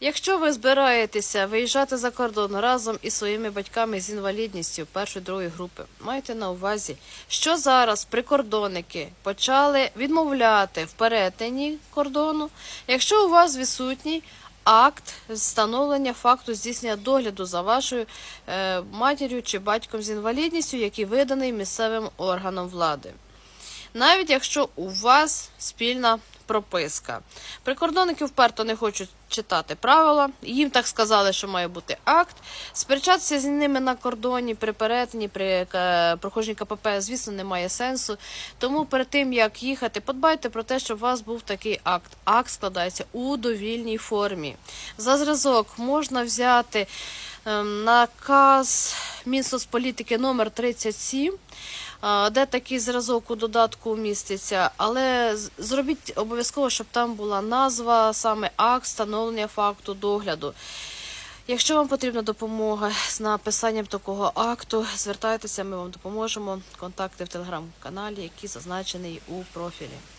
Якщо ви збираєтеся виїжджати за кордон разом із своїми батьками з інвалідністю першої другої групи, майте на увазі, що зараз прикордонники почали відмовляти в перетині кордону, якщо у вас відсутній акт встановлення факту здійснення догляду за вашою е, матір'ю чи батьком з інвалідністю, який виданий місцевим органом влади. Навіть якщо у вас спільна прописка. Прикордонники вперто не хочуть читати правила. Їм так сказали, що має бути акт. Сперечатися з ними на кордоні при перетині, при е, проходженні КПП, звісно, немає сенсу. Тому перед тим як їхати, подбайте про те, щоб у вас був такий акт. Акт складається у довільній формі. За зразок можна взяти ем, наказ Мінсоцполітики номер 37 а, де такий зразок у додатку міститься, але зробіть обов'язково, щоб там була назва, саме акт встановлення факту догляду. Якщо вам потрібна допомога з написанням такого акту, звертайтеся, ми вам допоможемо. Контакти в телеграм-каналі, які зазначені у профілі.